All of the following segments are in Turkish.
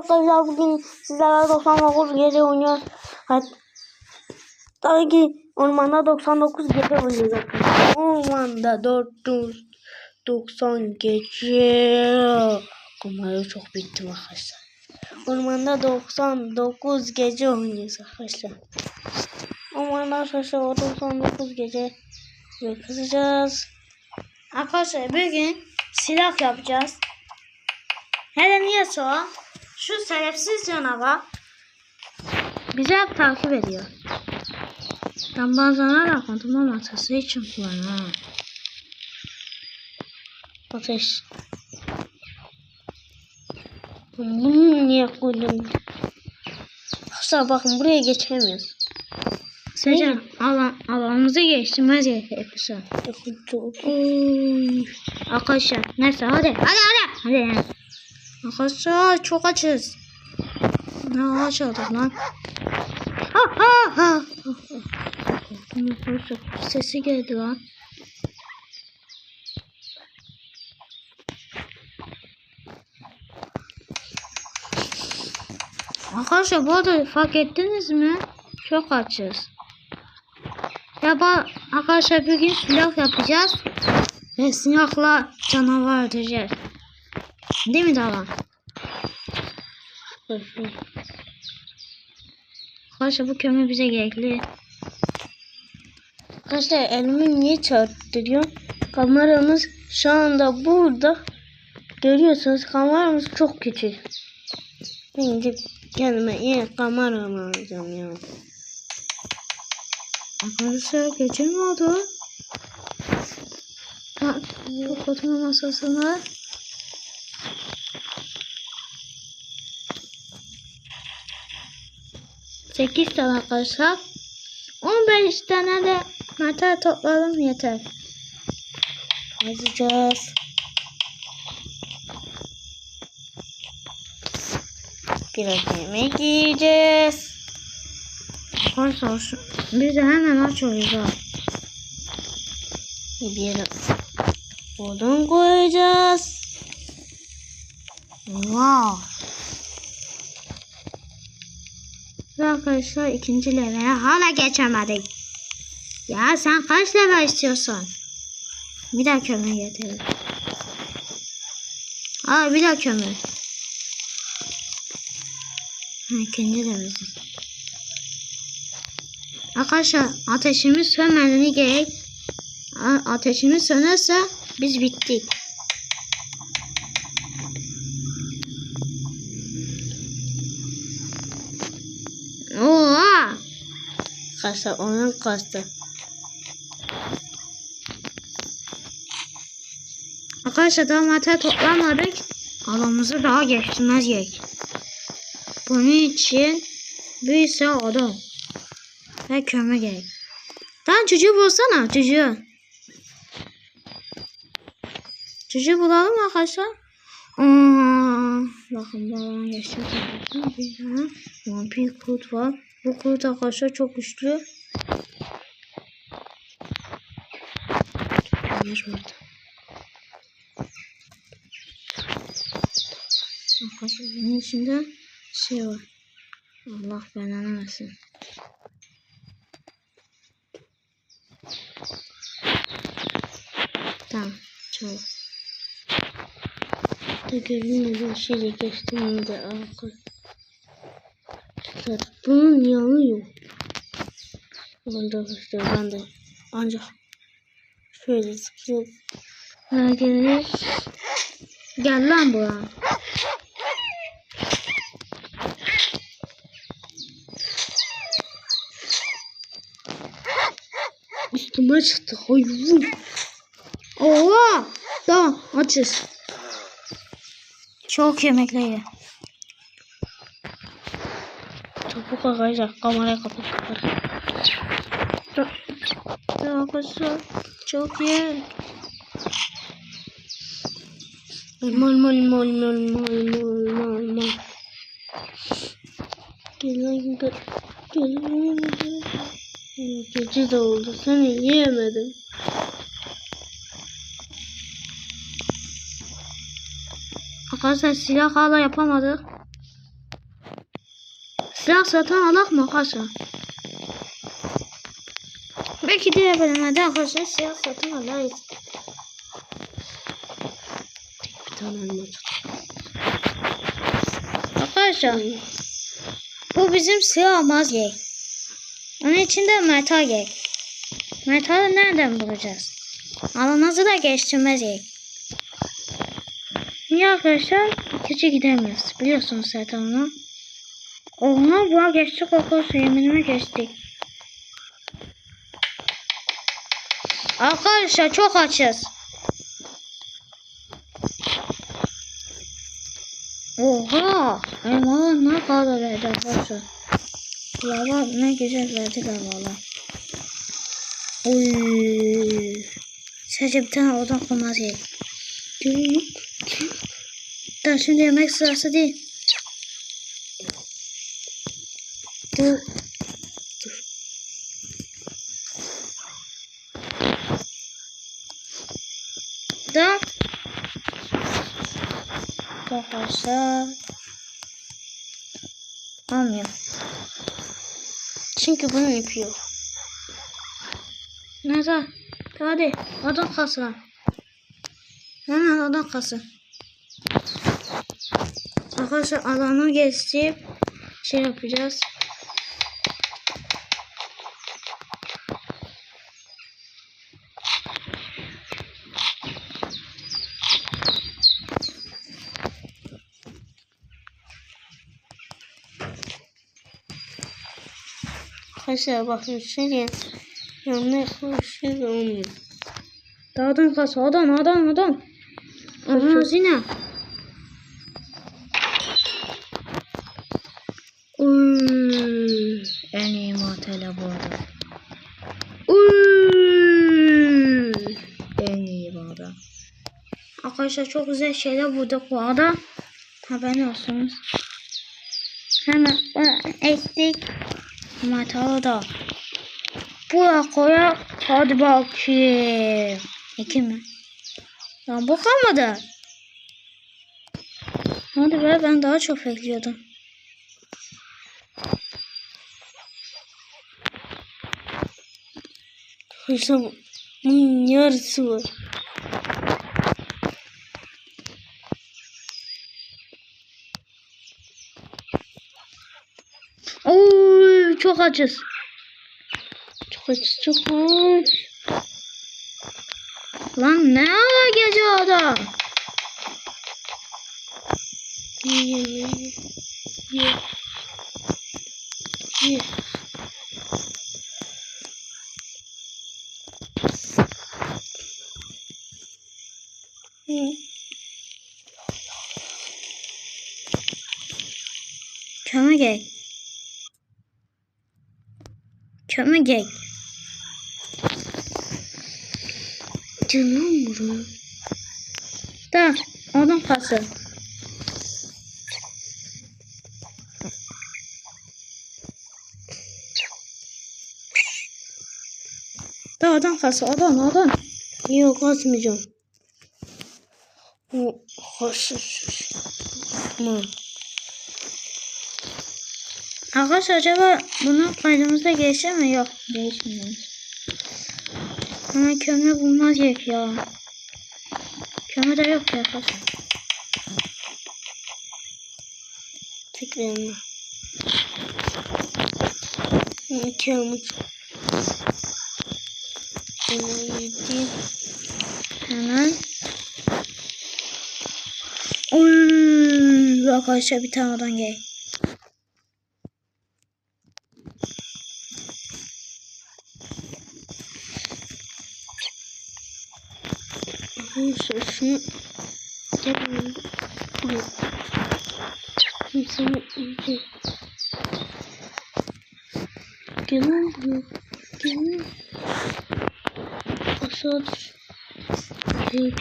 arkadaşlar bugün sizlerle 99 gece oynuyoruz. Hat Tabii ki ormanda 99 gece oynayacağız arkadaşlar. Ormanda 490 gece. Kamerayı çok bittim arkadaşlar. Ormanda 99 gece oynayacağız arkadaşlar. Ormanda arkadaşlar o 99 gece ve kızacağız. Arkadaşlar bugün silah yapacağız. Neden niyeyse o? Şu sebepsiz canavar bizi hep takip ediyor. Ben bazen rakamın matası için kullanıyorum. Ateş. Bunu niye koydum? Arkadaşlar bakın buraya geçemiyoruz. Secan alan, alanımızı geçtirmez. Oy. Arkadaşlar neyse hadi hadi hadi. Hadi. Arkadaşlar çok açız. Ne ağaç aldık lan. Ha ha ha. Sesi geldi lan. Arkadaşlar bu arada fark ettiniz mi? Çok açız. Ya bak arkadaşlar bugün silah yapacağız. Ve silahla canavar öldüreceğiz. Değil mi Dalan? Arkadaşlar bu kömür bize gerekli. Arkadaşlar elimi niye çarptırıyor? Kameramız şu anda burada. Görüyorsunuz kameramız çok küçük. Ben de kendime iyi kamera alacağım ya. Arkadaşlar gece mi oldu? Ha, bu oturma masasına. Sekiz tane arkadaşlar. 15 tane de metal topladım yeter. Yazacağız. Biraz yemek yiyeceğiz. Arkadaşlar biz de hemen açıyoruz ha. Bir odun koyacağız. Wow. Ve arkadaşlar ikinci leveye hala geçemedik. Ya sen kaç leve istiyorsun? Bir daha kömür getirin. Aa bir daha kömür. Ha, ikinci bizim. Arkadaşlar ateşimiz sönmediğini gerek. Ateşimiz sönerse biz bittik. Kasa onun kastı. Arkadaşlar daha materyal toplamadık. Alanımızı daha geçtirmez gerek. Bunun için bir sürü odun ve kömür gerek. Lan çocuğu bulsana çocuğu. Çocuğu bulalım arkadaşlar. Aa, bakın alanı geçiyor. Bir tane var. Bu kurt arkadaşlar çok güçlü. Kömür burada. Arkadaşlar içinde şey var. Allah belanı versin. Tamam. Çok. Da görünmedi bir şeyle geçtiğimde arkadaşlar. Bunun yanı yok. Bunda arkadaşlar ben de ancak şöyle sıkıyor. Ha, gel. Gel lan buraya. Üstüme çıktı hayvan. Oha! Tamam açız. Çok yemekle ye. Çabuk arkadaşlar kamerayı kapat kapat. Arkadaşlar çok ye. Mal mal mal mal mal mal mal mal. Gel lan gel. Gel lan gel. Gece de oldu. Seni yiyemedim. Arkadaşlar silah hala yapamadık. Silah satan alaq mı arkadaşlar? Belki de bölümde arkadaşlar silah satın alırız. Bir tane elma. Arkadaşlar bu bizim silahımız gerek. Onun için de metal gerek. Metalı nereden bulacağız? Alanımızı da geliştirmez gerek. Niye arkadaşlar? Küçük gidemiyoruz. Biliyorsunuz zaten onu. Oha bu geçtik arkadaşlar yeminime geçtik. Arkadaşlar çok açız. Oha! Elmalar ne kadar verdi arkadaşlar. Lava ne güzel verdi lavalar. Oy. Sadece bir tane odan koymaz musun? Daha şimdi yemek sırası değil. Dur. Da. Arkadaşlar. Almıyorum. Çünkü bunun ipi yok. Neyse. Hadi. Odun kası. Hemen odun kası. Arkadaşlar alanı geçip şey yapacağız. Arkadaşlar bakın. Yanına koşuyor olmuyor. Odun kası. Odun odun odun. Odun hazine. Uy, en iyi matele bu arada. Uy, en iyi bu arada. Arkadaşlar çok güzel şeyler bulduk bu arada. Haberin olsunuz. Hemen bunu ektik. Matalı da. Buraya koyak. Hadi bakayım. İki mi? Lan bu kalmadı. Hadi be ben daha çok bekliyordum. Arkadaşlar bunun yarısı var. Oy çok açız. Çok aç, çok aç. Lan ne ara gece orada? Ye, ye, ye, ye. Ye. Ye. Ye. Kömür gel. Kömür gel. Canım vuruyor. Da odun kası. Da odun kası odun odun. Yok atmayacağım. O hoş. Tamam. Arkadaşlar acaba bunu kaydımızda geçer mi? Yok geçmiyor. Ama kömür bulmaz gerek ya. Kömür de yok ya arkadaşlar. Tekrarına. İki amuç. Yedi. Hemen. Oy, bir tane gel. Şunu gelin. Buraya. Kimsenin iyice. Gelin buraya. Gelin. Aşağı düş. Hey.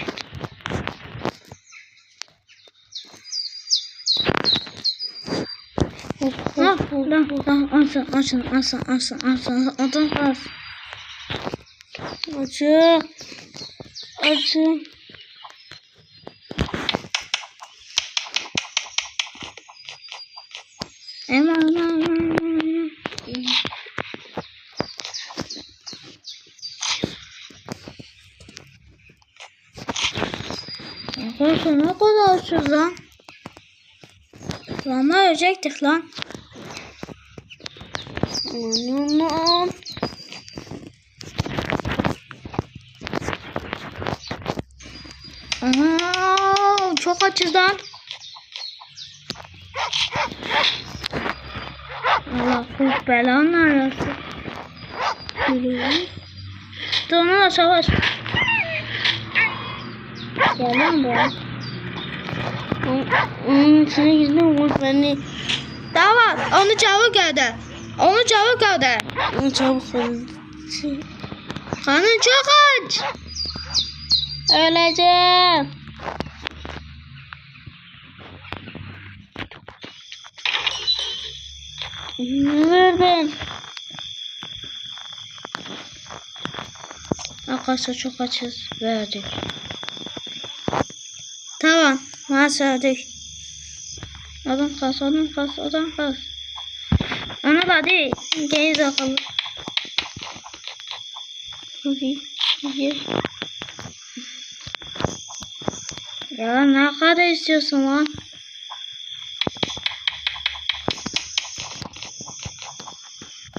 Ha, lan, lan, alsın, alsın, alsın, alsın, alsın, oradan al. Acı. Acı. Arkadaşlar ne kadar açız lan. Lan ölecektik lan. Anam. Ana çok açız lan. Bu belanın arası. Dur onunla savaş. Gel lan buraya. Onun içine girdim kurt beni. Tamam onu çabuk öde. Onu çabuk öde. Onu çabuk öldü. Kanın çok aç. Öleceğim. Nereden? Arkadaşlar çok açız. Verdik. Tamam. Nasıl verdik? Adam kas, adam kas, adam kas. Onu da değil. Geri. Gel. Ya ne kadar istiyorsun lan?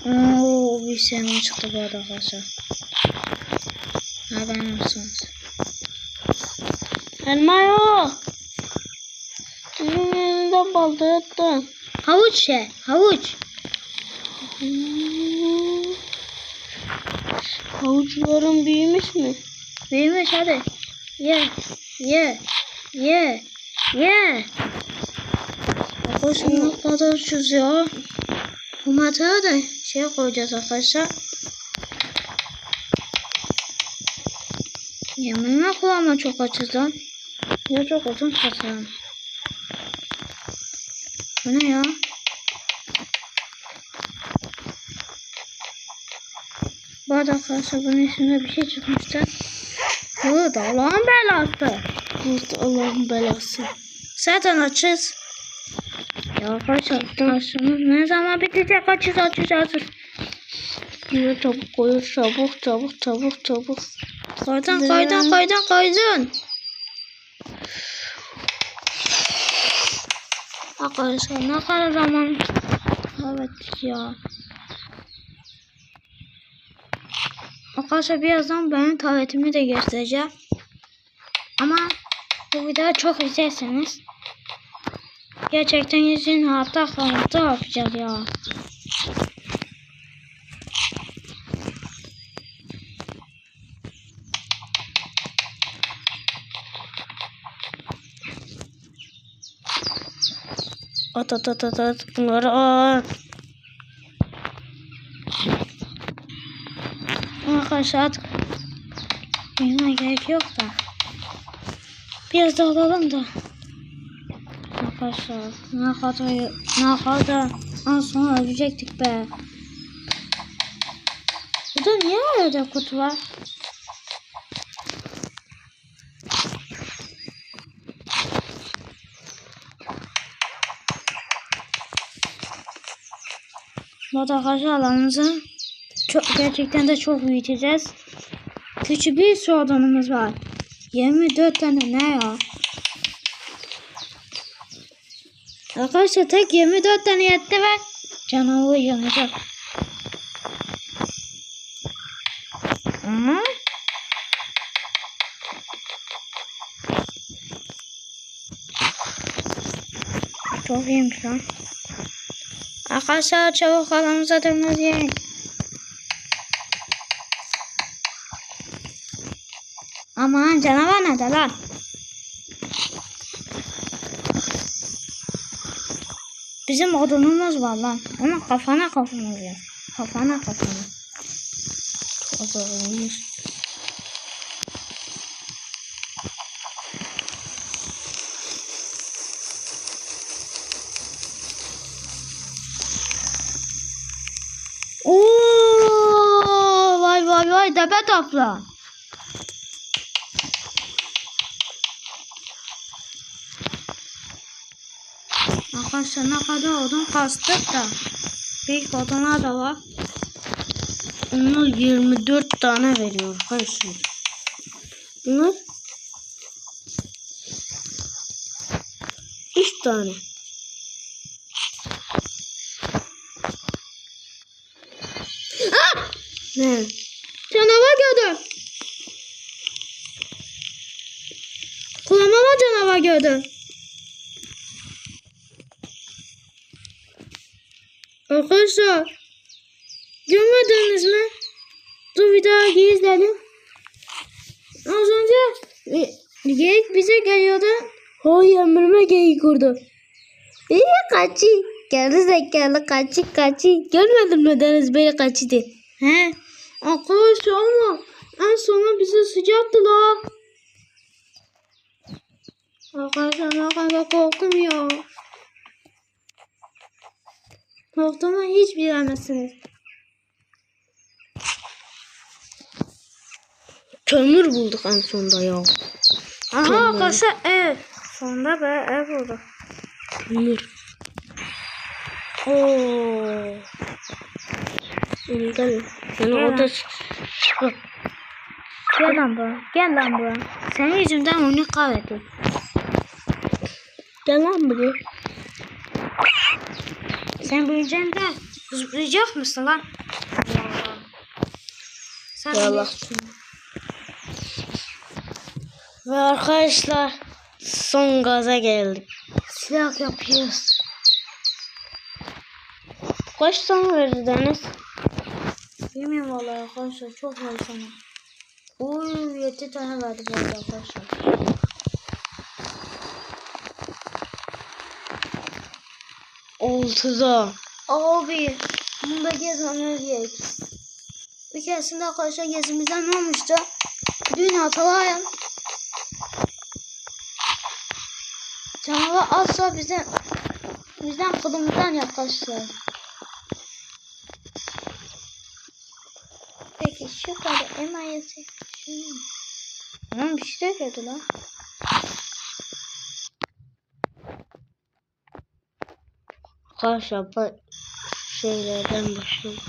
Oo, bir sene çıktı bu arada arkadaşlar. Haberin olsun. Elma yok. Benim elimden balta yattı. Havuç ye, havuç. Havuçlarım büyümüş mü? Büyümüş hadi. Ye, ye, ye, ye. Arkadaşlar ne kadar ucuz ya. Bu mataya da şey koyacağız arkadaşlar. Yeminle kulağıma çok açız. Ya çok uzun kasarım. Bu ne ya? Bu arada arkadaşlar bunun içinde bir şey çıkmıştı. Bu da Allah'ın belası. Burada Allah'ın belası. Zaten açız. Ya arkadaşlar açımız ne zaman bitecek açız açız açız. Yine çabuk koyun çabuk çabuk çabuk çabuk. Koydun Ne? koydun koydun koydun. Arkadaşlar ne kadar zaman Evet ya. Arkadaşlar birazdan benim tabletimi de göstereceğim. Ama bu videoyu çok izlerseniz gerçekten yüzün hatta kalıntı yapacağız ya. At at at at at bunları at. Arkadaşlar artık bilmeye gerek yok da. Biraz da alalım da. Arkadaşlar ne kadar ne kadar az sonra ölecektik be. Burada niye öyle kutu var? Bu arada arkadaşlar alanımızı çok, gerçekten de çok büyüteceğiz. Küçük bir su alanımız var. 24 tane ne ya? Arkadaşlar tek 24 tane yetti ve canavar yanacak. Ama çok iyiymiş lan. Arkadaşlar çabuk alanımıza dönmeliyiz. Aman canavar nerede lan? Bizim odunumuz var lan. Ama kafana kafana ya. Kafana kafana. Odunumuz. Oo, vay vay vay tepe topla. Arkadaşlar ne kadar odun kastık da. Büyük odunlar da var. Onlar 24 tane veriyor arkadaşlar. Bunlar Üç tane. Ah! Ne? Canavar gördüm. Kulağıma canavar gördüm. Arkadaşlar. Görmediniz mi? Dur bir daha izledim. Az önce geyik bize geliyordu. Hoy ömrüme geyik kurdu. İyi kaçı. Geldi zekalı kaçı kaçı. Görmedin mi Deniz böyle kaçıydı. He. Arkadaşlar ama en sona bize sıcaktı la. Arkadaşlar ne kadar korktum ya. Korktuğumu hiç bilemezsiniz. Kömür bulduk en sonunda ya. Aha arkadaşlar ev. Sonunda be ev oldu. Kömür. Oo. Gel. Gel orada çıkıp Gel lan buraya. Gel lan buraya. Senin yüzünden onu kaybettim. Gel lan buraya. Sen büyüyeceksin de zıplayacak mısın lan? Allah. Sen bilirsin. Ve arkadaşlar son gaza geldik. Silah yapıyoruz. Kaç tane verdi Deniz? Bilmiyorum vallahi arkadaşlar çok var sana. Uy 7 tane verdi arkadaşlar. Altıda. Abi bunda gezmemiz gerek. Bir keresinde arkadaşlar gezimizden ne olmuştu? Dün hatırlayın. Canavar asla bizden bizden kılımızdan yaklaştı. Peki şu kadar emayesi. Ama bir şey döküyordu lan. Arkadaşlar bu şeylerden başlayalım.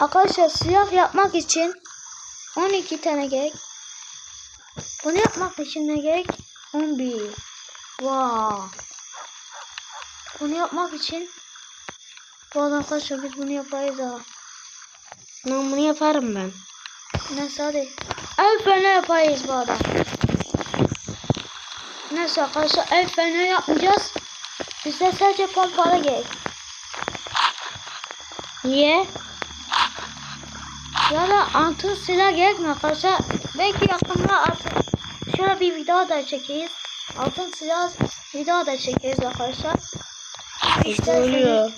Arkadaşlar silah yapmak için 12 tane gerek. Bunu yapmak için ne gerek? 11. Wow. Bunu yapmak için bu arada arkadaşlar biz bunu yaparız ha. Ben bunu yaparım ben. Neyse hadi. El fener yaparız bu arada. Neyse arkadaşlar el fener yapmayacağız. Bize sadece pompalı gerek. Niye? Ya da altın silah gerekmiyor arkadaşlar. Belki yakında altın şöyle bir video da çekeriz. Altın silah video da çekeriz arkadaşlar. İşte oluyor.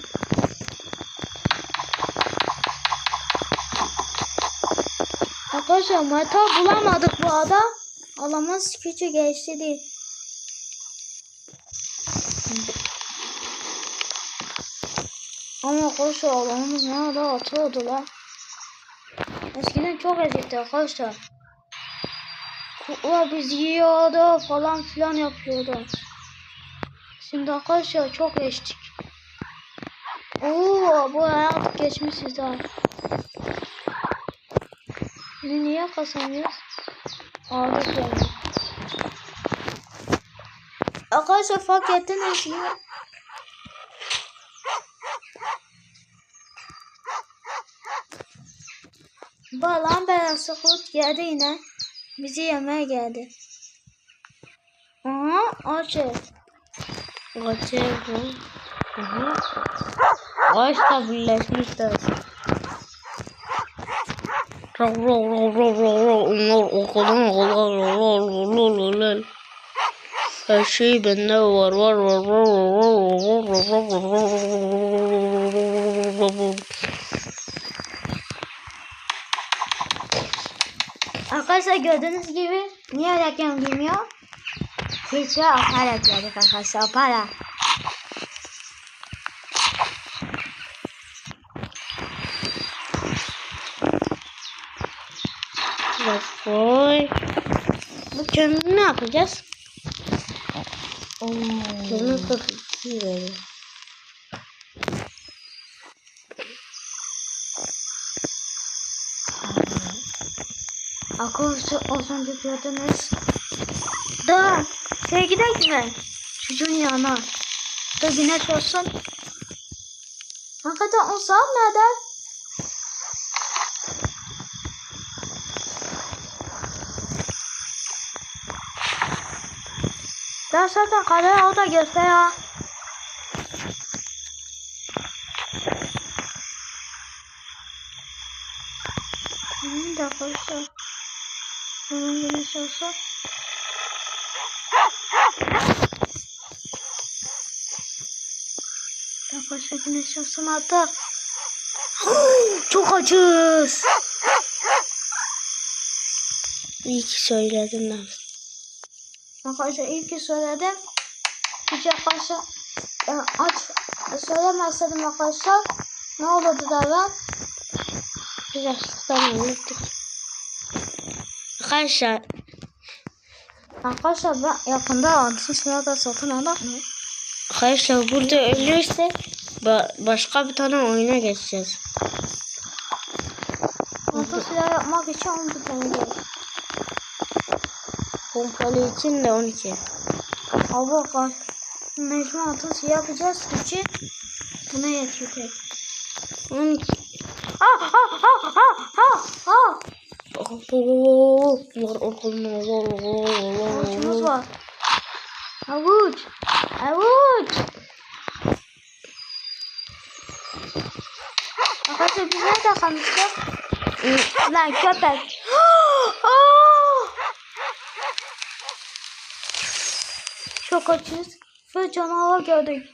Arkadaşlar metal bulamadık bu arada. Alamaz küçük geçti değil. Ama arkadaşlar alanımız ne kadar atıyordu lan. Eskiden çok ezikti arkadaşlar. Kurtlar bizi yiyordu falan filan yapıyordu. Şimdi arkadaşlar çok geçtik. Oo bu hayat geçmişiz daha. Şimdi niye kasamıyoruz? Ağırlık yani. Arkadaşlar fark ettiniz mi? Balan belası kurt geldi yine. Bizi yemeye geldi. Aha açı. Kaçıyor bu. Aha. Ağaçla birleşmişler. Rav rav rav rav rav rav onlar okulun okulun lol lol lol Her şey bende var var var var var var var var Arkadaşlar gördüğünüz gibi niye reklam girmiyor? Teacher para geldik arkadaşlar para. Boy. Bakın ne yapacağız? Oo. 42 verir. Arkadaşlar az önce gördünüz. Da Şeye gidelim mi? Çocuğun yanına. Da güneş olsun. Hakikaten o saat nerede? Ben zaten kaleye o da göster ya. Bir dakika işte. Olsa. Arkadaşlar güneş olsun artık. Çok acız. İyi ki söyledin lan. Arkadaşlar iyi ki söyledim. Hiç arkadaşlar e, aç söylemezseydim arkadaşlar ne olurdu da ben? Biraz anladık. Arkadaşlar Arkadaşlar ben yakında altın silah da satın almak mı? Arkadaşlar burada ölürse ba- başka bir tane oyuna geçeceğiz. Altın silah yapmak için 11 tane gerek. Pompalı için de 12. Abi bak mecbur altın silah yapacağız için buna yetiyor tek. 12. Ah ah ah ah ah ah. Havuçumuz var. Havuç. Havuç. Arkadaşlar biz nerede kalmıştık? Lan köpek. Çok açız ve canavar gördük.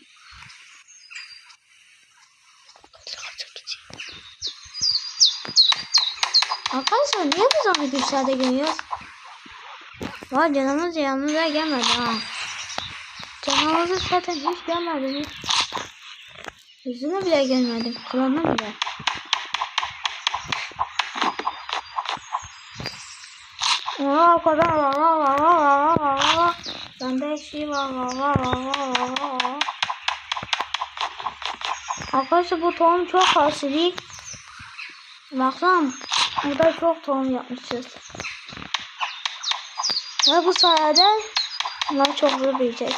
abi niye biz onu güçlerde geliyoruz? Var canımız yanımıza gelmedi ha. Canımızı zaten hiç gelmedi. Yüzüne bile gelmedim. Kulağına bile. Aa kadar la la la la la la la. Bende her şey var la la la la la la. Arkadaşlar bu tohum çok asili. Baksana burada çok tohum yapmışız. Ve bu sayede bunlar çok hızlı büyüyecek.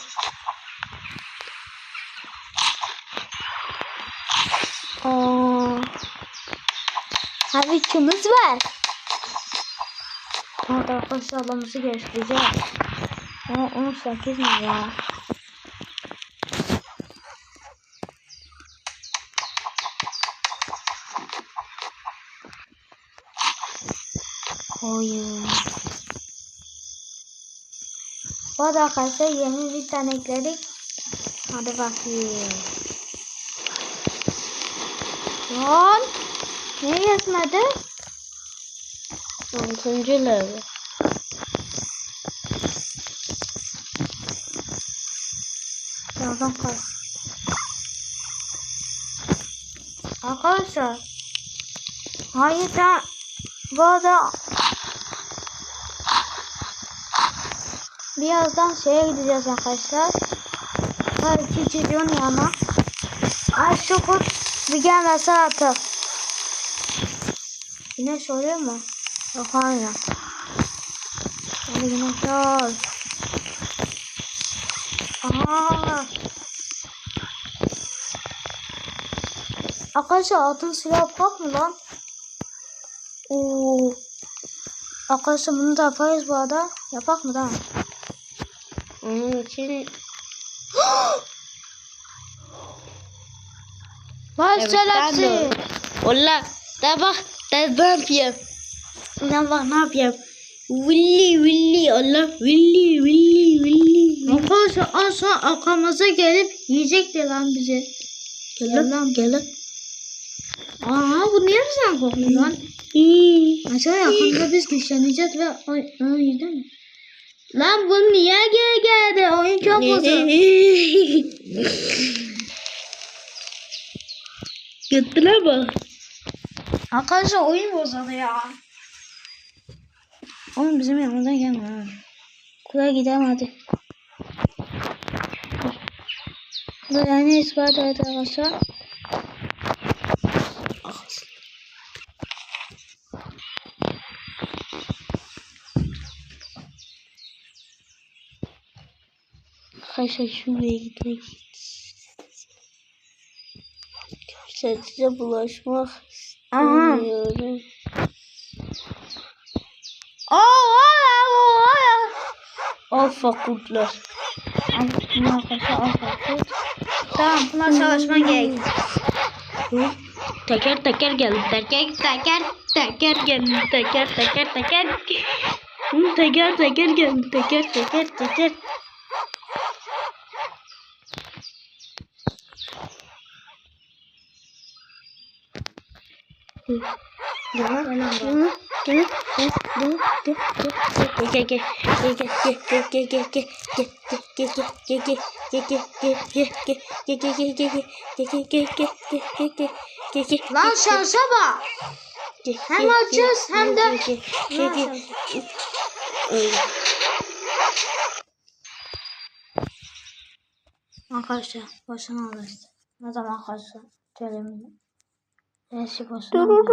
Oo. Hadi kimiz var? Arkadaşlar adamımızı geliştireceğiz. Ama 18 mi ya? Oyun. Bu arada arkadaşlar yeni bir tane ekledik. Hadi bakayım. Lan. Niye yetmedi? 6. level. Yardım kay. Arkadaşlar. Hayır ben bu arada birazdan şeye gideceğiz arkadaşlar. Belki çocuğun yanına. Ay kurt bir gelmese artık. Güneş oluyor mu? Yok hayır. Hadi güneş ol. Aha. Arkadaşlar altın silah yapak mı lan? Oo. Arkadaşlar bunu da yaparız bu arada. Yapak mı lan? Onun için Vay ben şerefsiz. Valla da bak da ne yapayım? Ne bak ne yapayım? Willy Willy Allah Willy Willy Willy. Arkadaşlar az sonra arkamıza gelip yiyecekti lan bizi. Gel lan gel lan. Aa bu niye bizden korkuyor lan? İyi. Acaba yakında biz güçleneceğiz ve ay yedi mi? Lan bu niye geri geldi? Oyun çok uzun. Gittiler bak. Arkadaşlar oyun bozuldu ya. Oğlum bizim yanımızdan gelme ha. Kula gidelim hadi. Burada ne ispat arkadaşlar? Arkadaşlar şuraya gitmek Arkadaşlar size bulaşmak Aha. istemiyorum. Oo, oo, oo. Alfa kurtlar. Arkadaşlar alfa. Tamam bunlar çalışman gerek. Teker teker geldi. Teker teker teker geldi. Teker teker teker. Teker teker geldi. Teker teker teker. Hı. Gel gel gel gel gel gel gel Lan şansa bak. Hem açız hem de Arkadaşlar boşuna alırız. Ne zaman arkadaşlar? Söylemeyin. Şey boşuna alırız.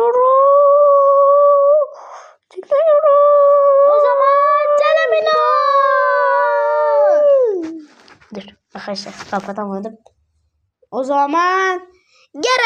O zaman telemino. Dur arkadaşlar kapatamadım. O zaman geri